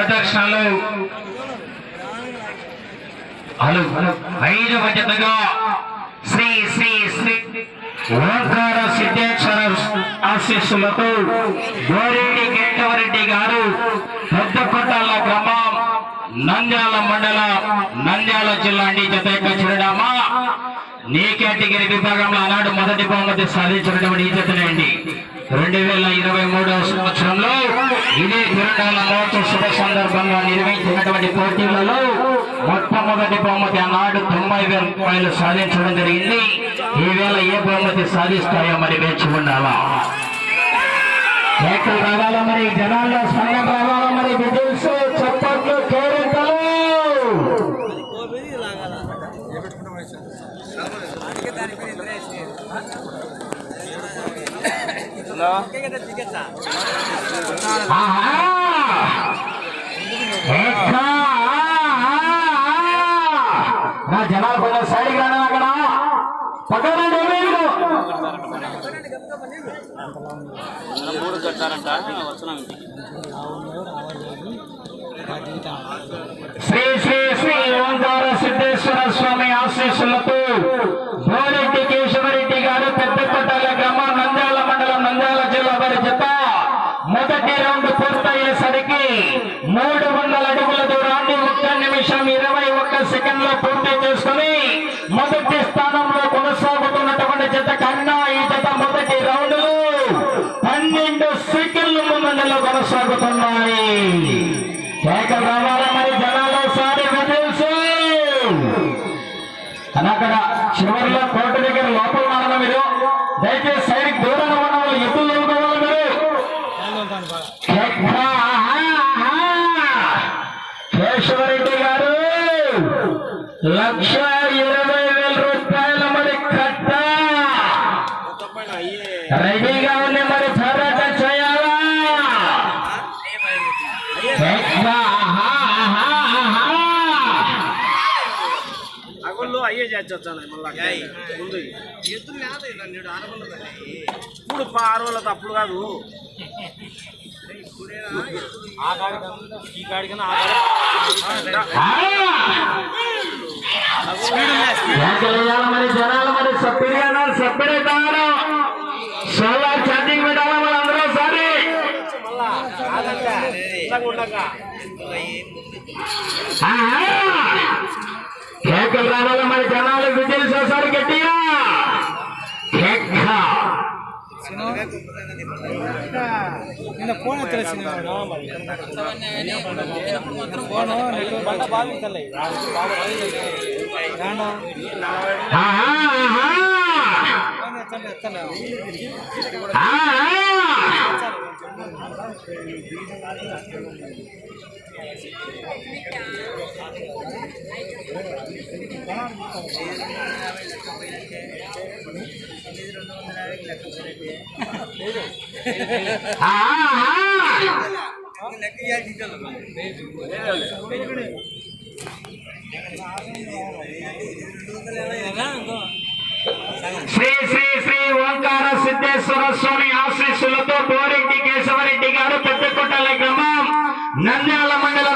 ప్రదక్షిణలు. హలో ఐదవ జతగా శ్రీ శ్రీ శ్రీ ఓంకార సిద్ధేశ్వర ఆశీస్సులతో గోరెడ్డి కేశవరెడ్డి గారు పెద్ద కొట్టాల గ్రామం నంద్యాల మండల నంద్యాల జిల్లా అండి. జత యొక్క చిరునామా నీ కేటగిరి విభాగంలో ఆనాడు మొదటి బహుమతి సాధించినటువంటి ఈ జతనే అండి. రెండు వేల ఇరవై మూడవ సంవత్సరంలో ఇదే తిరణాల మహోత్సవ శుభ సందర్భంగా నిర్వహించినటువంటి పోటీలలో మొట్టమొదటి బహుమతి ఆనాడు తొంభై వేల రూపాయలు సాధించడం జరిగింది. ఈవేళ ఏ బహుమతి సాధిస్తాయో మరి వేచి ఉండాలా? కేకలు రావాలా మరి? జనాల్లో స్పందన రావాలా మరి? విజిల్స్ చప్పట్లు కేరింతలు ఆహా! ఎక్కా! నా జనాలు కొంచెం సైడ్ కానీ అక్కడ పక్కన మూడు కట్టారంట వచ్చినాం ఇంటికి శ్రీ శ్రీ శ్రీ ఓంకార సిద్ధేశ్వర స్వామి ఆశీస్సులతో బోరెడ్డి కేశవరెడ్డి గారు పెద్ద కొట్టాల గ్రామం నంద్యాల మండలం నంద్యాల జిల్లా వారి జత మొదటి రౌండ్ పూర్తయ్యేసరికి మూడు వందల అడుగుల దూరాన్ని ఒక్క నిమిషం ఇరవై ఒక్క సెకండ్లో పూర్తి చేసుకుని మొదటి స్థానంలో కొనసాగుతున్నటువంటి జత కన్నా ఈ జత మొదటి రౌండ్ పన్నెండు సెకండ్ల ముందంజలో కొనసాగుతున్నాయి కేక రావాలా మరి ఇరవై వేల రూపాయల మరి కట్ట రెడీగా ఉంది మరి పోరాట చేయాలా కేక, అయ్యే చేర్చొచ్చాను మళ్ళీ ఇప్పుడు ఆరు తప్పుడు కాదు ఈ కాడికన్నా వెంకయ్యాల మరి జనాలు మరి సభ్యులుగా సభ్యుడే కావాలి సోలార్ ఛార్జింగ్ పెట్టాలి మరి అందరూ సరే కేకలు రావాలి మరి జనాలు? విజయలు చేశారు గట్టిగా. కేక నిన్న ఫోన్ తెలిసిన ఫోన్ బండ బాగా తల్లి ఆహా, ఆహా. ఆహా. ఆహా. శ్రీ శ్రీ శ్రీ ఓంకార సిద్ధేశ్వర స్వామి ఆశీస్సులతో బోరెడ్డి కేశవరెడ్డి గారు పెద్దకొట్టాల గ్రామం నంద్యాల మండలం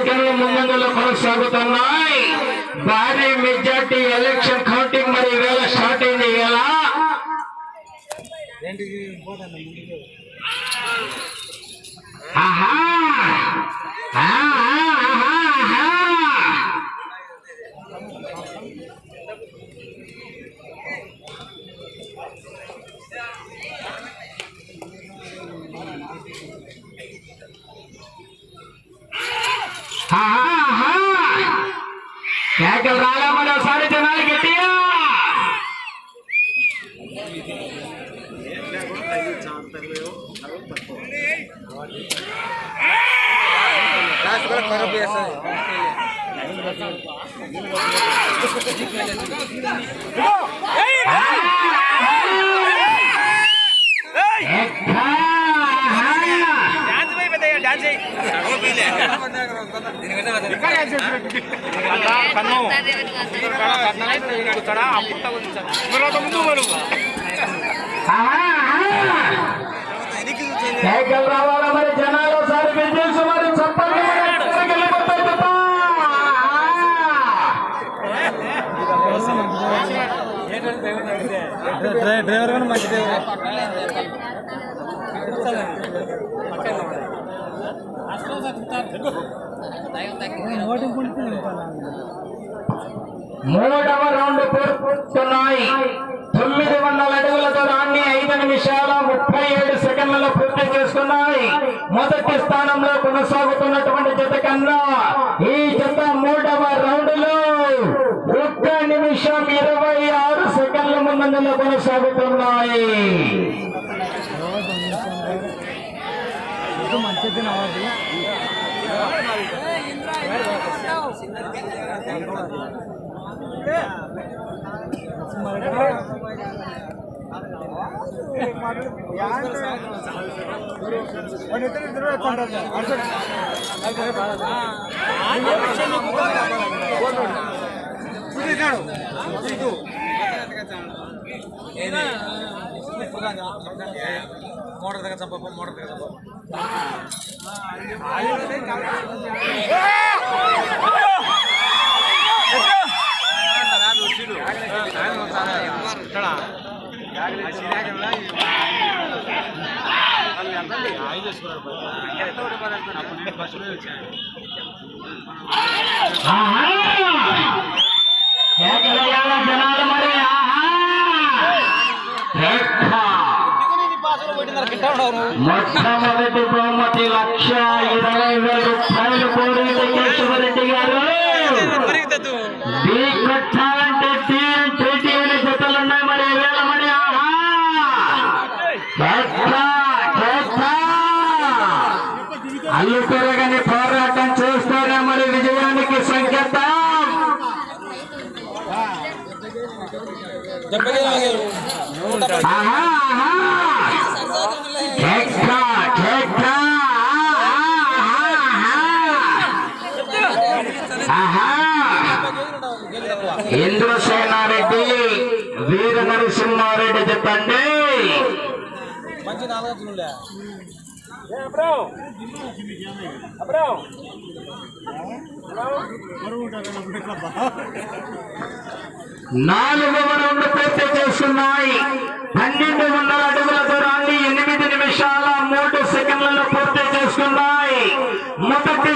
నాలుగు సెకండ్ల ముందంజలో కొనసాగుతున్నాయి. భారీ మెజార్టీ ఎలక్షన్ కౌంటింగ్ మరి ఈవేళ స్టార్ట్ అయింది వేళ ఆహా, ಯಾಕೆ ರಾಗಮ್ಮನ ಸಾರಿ ಚೆನ್ನಾಗಿ ಗಟ್ಟಿಯ Hey! సైకిల్ రావాలా మరి జనాలు ఒకసారి విజయసు మరి చెప్పండి డ్రైవర్ కానీ మంచి డ్రైవర్. మూడవ రౌండ్ పూర్తున్నాయి తొమ్మిది వందల అడుగుల దూరాన్ని ఐదు నిమిషాల ముప్పై ఏడు సెకండ్లలో పూర్తి చేసుకున్నాయి. మొదటి స్థానంలో కొనసాగుతున్నటువంటి జత కన్నా ఈ జత మూడవ రౌండ్లో ఒక్క నిమిషం ఇరవై ఆరు సెకండ్ల ముందంజలో కొనసాగుతున్నాయి. మంచిది ಇದು ಮೋಡದಾಗ ಚಂಪಪ್ಪ ಮೋಡದಾಗ ಚಂಪಪ್ಪ దగ్గర చంప వచ్చాను మొట్టమొదటి బహుమతి లక్ష ఇరవై వేల రూపాయలు కోరేటి కేశవరెడ్డి గారు ఢీ కొట్టాలంటే టీం ట్రీటీ అనే జతలున్నాయి మరి వేల మరి ఆహా! కేక! కేక! అల్లు పెరగని పోరాటం చేస్తారా మరి విజయానికి సంకేతం ఆహా! ఆహా! ఇంద్రసేనారెడ్డి వీర నరసింహారెడ్డి చెప్పండి. మంచి నాలుగు నాలుగవ రౌండ్ పూర్తి చేస్తున్నాయి. పన్నెండు వందల అడుగుల దూరాన్ని ఎనిమిది నిమిషాల మూడు సెకండ్లలో పూర్తి చేసుకున్నాయి మొదటి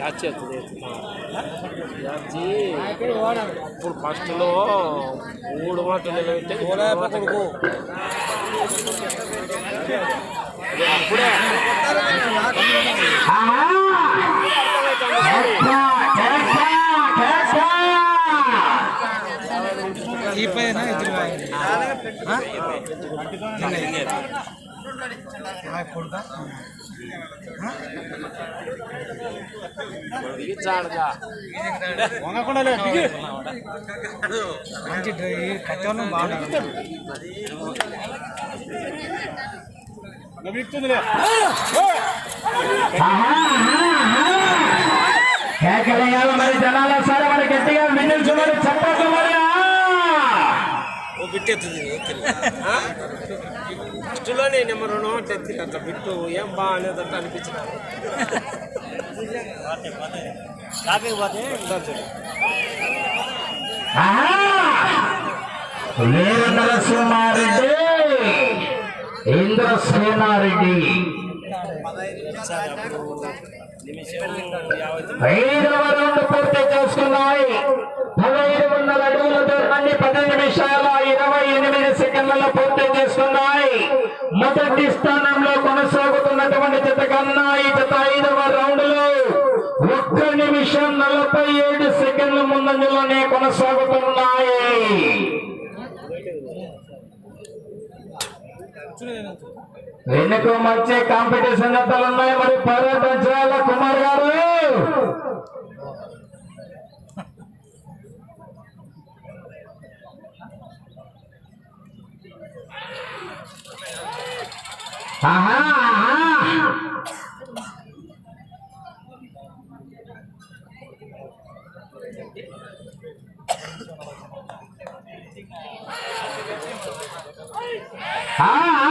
Ya, cek, cek, cek. ఇప్పుడు ఫస్ట్లో మూడు మాటలు నిలబెట్టే ఎక్క! ఈ పైన ఇద్దరు కొడుతా. మంచి కట్టెలు బాగుంటుంది మరి జనాల సార్ మరి గట్టిగా మరి ఆ! ఓ బిట్ ఎత్తుంది ఫస్ట్లోనే నెంబర్ వన్ ఎత్తిన బిట్టు ఏం బాగానేదంటే అనిపించింది వీర నరసింహారెడ్డి ఇంద్రసేనారెడ్డి ఐదవ రౌండ్ పూర్తి చేసుకున్నాయి. పదహైదు వందల అడుగుల దూరాన్ని పది నిమిషాల ఇరవై పూర్తి చేస్తున్నాయి. మొదటి స్థానంలో కొనసాగుతున్నటువంటి జత కన్నా ఈ జత ఐదవ రౌండ్లో ఒక్క నిమిషం నలభై ఏడు సెకండ్ల ముందంజలోనే కొనసాగుతున్నాయి. వెనుక మంచి కాంపిటీషన్ జతలు ఉన్నాయి మరి పోరాటం చేయాల కుమార్ గారు. ఆహా ఆహా. ఆ, ఆ.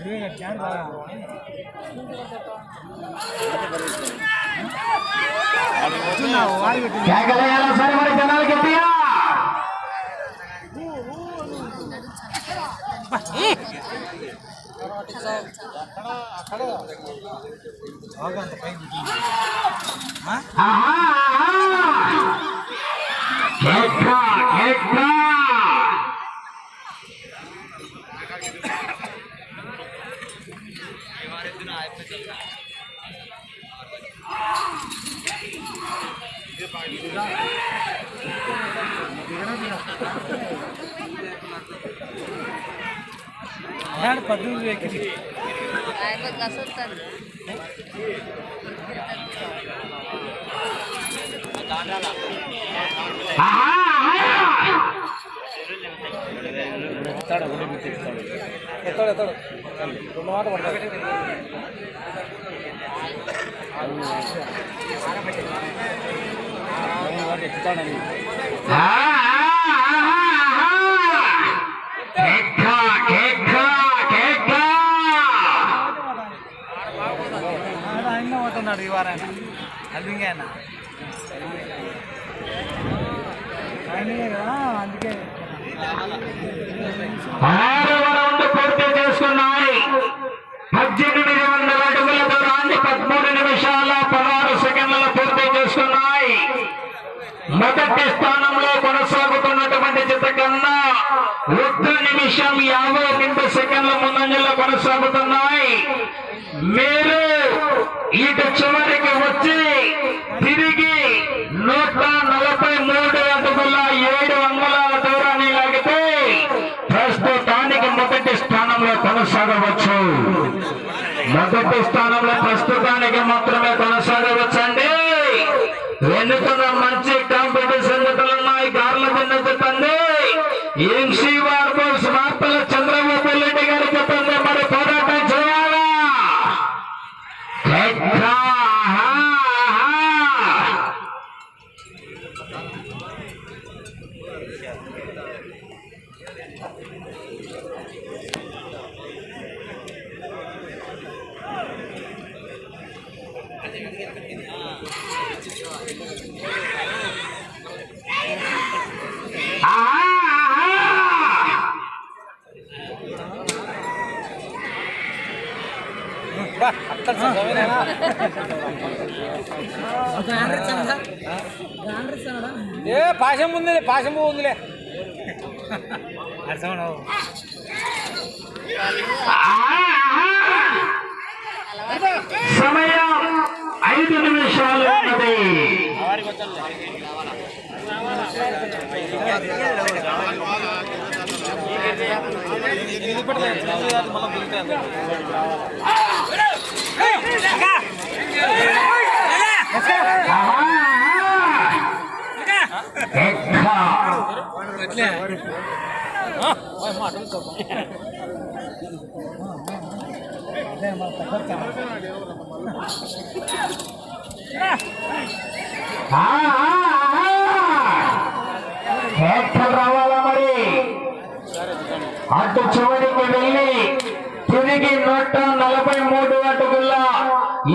ఆ. కేక, కేక, ఆహా, ఆహా. కేకలేయాలా సరే మరి జనాలు గట్టిగా ఆహా, ఆహా. కేక, కేక. పద్దెనిమిది వెక్కి ఆయన కసురుతాను ఆహా, ఎత్తాడు ఒకటి ఎత్తాడు ఎత్తాడు ఎత్తాడు రెండు మాట పడతాడు పోతున్నాడు ఈ వారాయన అల్వింగ్ ఆయన అందుకే పూర్తి చేసుకున్నాయి. పద్దెనిమిది వందల అడుగుల దూరాన్ని పదమూడు నిమిషాల పదహారు సెకండ్లలో పూర్తి చేసుకున్నాయి. మొదటి స్థానంలో కొనసాగుతున్నటువంటి జత కన్నా ఒక్క నిమిషం యాభై రెండు సెకండ్ల ముందంజలో కొనసాగుతున్నాయి. మీరు ఇటు చివరికి వచ్చి తిరిగి నూట నలభై మూడు అడుగుల ఏడు అంగుళాల దూరాన్ని లాగితే ప్రస్తుతానికి మొదటి స్థానంలో కొనసాగవచ్చు. మొదటి స్థానంలో ప్రస్తుతానికి మాత్రమే కొనసాగవచ్చండి. వెనుకన మంచి కాంపిటీషన్ జతలు ఉన్నాయి గార్ల కింద చెప్పండి ఎంసీ వార్బోస్ మార్పల చంద్రబాబు రెడ్డి గారు చెప్పండి మరి పోరాటం చేయాలా ఎక్కా, ఆహా, ఆహా. ఆహా, ఆహా. ఏ పాశం ఉందిలే పాశం ఉందిలే. అర్థమవు సమయం. ఐదు నిమిషాలు ఉన్నది రావాలా మరి? అటు చివరికి వెళ్ళి తిరిగి నూట నలభై మూడు అడుగుల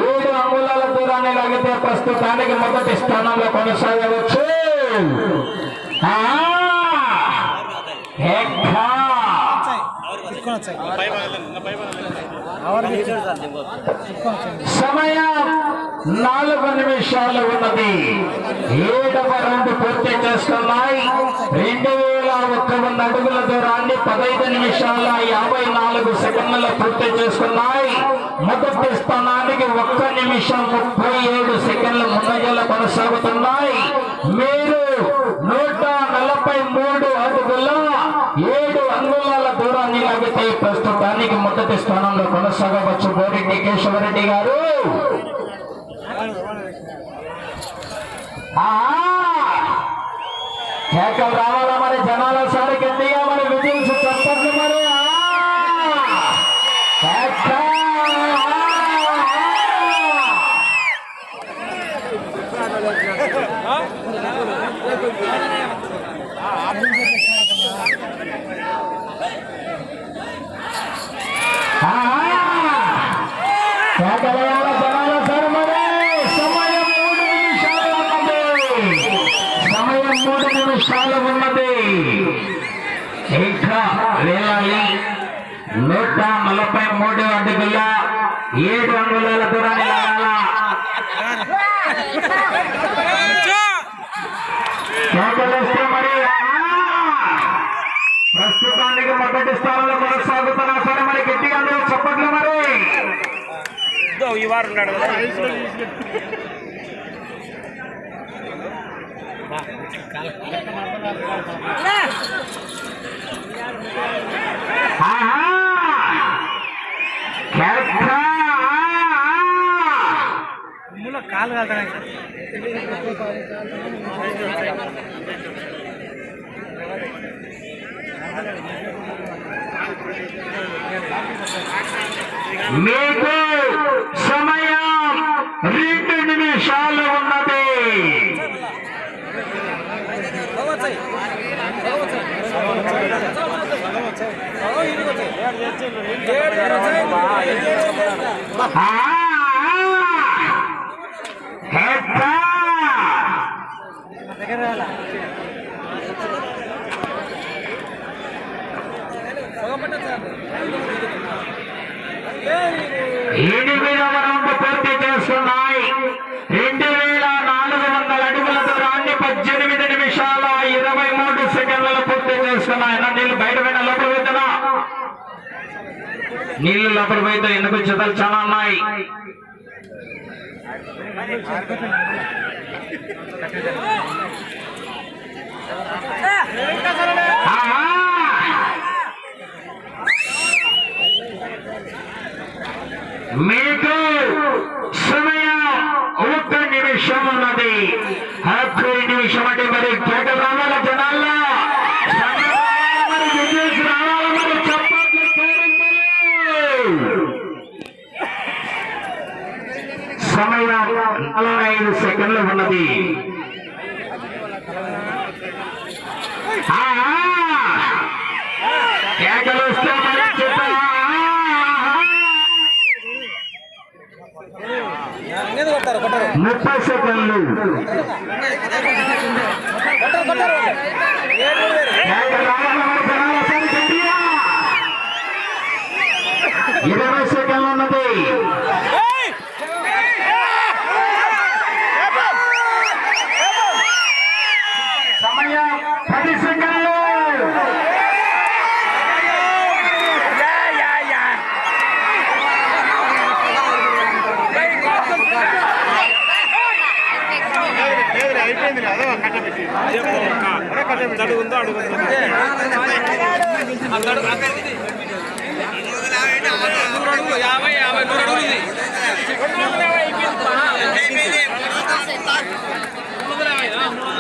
ఏడు అంగుళాల దూరాన్ని లాగితే ప్రస్తుతానికి మొదటి స్థానంలో కొనసాగవచ్చు. ఎక్కడ సమయం నాలుగు నిమిషాలు ఉన్నది. ఏడవ రౌండ్ పూర్తి చేస్తున్నాయి. రెండు వేల ఒక్క వంద అడుగుల దూరాన్ని పదహైదు నిమిషాల యాభై నాలుగు సెకండ్ల పూర్తి చేస్తున్నాయి. మొదటి స్థానానికి ఒక్క నిమిషం ముప్పై ఏడు సెకండ్ల ముందంజల కొనసాగుతున్నాయి. మీరు నూట నలభై మూడు అడుగుల ఏడు అంగుళాల మరి ప్రస్తుతానికి మొదటి స్థానంలో కొనసాగవచ్చు బోరెడ్డి కేశవరెడ్డి గారు. కేకలు రావాలా మరి జనాల సారి గట్టిగా నిమిషాలు ఉన్నది. ఇంకా వెళ్ళాలి నూట నలభై మూడు అడుగుల ఏడు అంగుళాల దూరాన్ని ప్రస్తుతానికి మొదటి స్థానంలో కొనసాగుతున్నా సరే మరి గట్టిగా అందరూ చప్పట్లు మరి. ఈ వారు ఉన్నాడు కదా ఆహా! కేక! ఇందులో కాలు కాదు మీకు సమయం రెండు నిమిషాలు ఉన్నది ఆ! కేక! దగ్గర పోతున్నా చేస్తున్నాయి నీళ్ళు బయట పోయిన లోపల పోతున్నా నీళ్ళు లోపల పోయితే ఎందుకు చెదలు చాలా ఉన్నాయి. మీకు సమయం ఒక్క నిమిషం ఉన్నది. ఒక్క నిమిషం అంటే మరి ఉన్నది ముప్పై సెకండ్లు. కొట్టారు కొట్టారు ఇరవై అడుగు ఉందో అడుగు యాభై యాభై నూరు అడుగుంది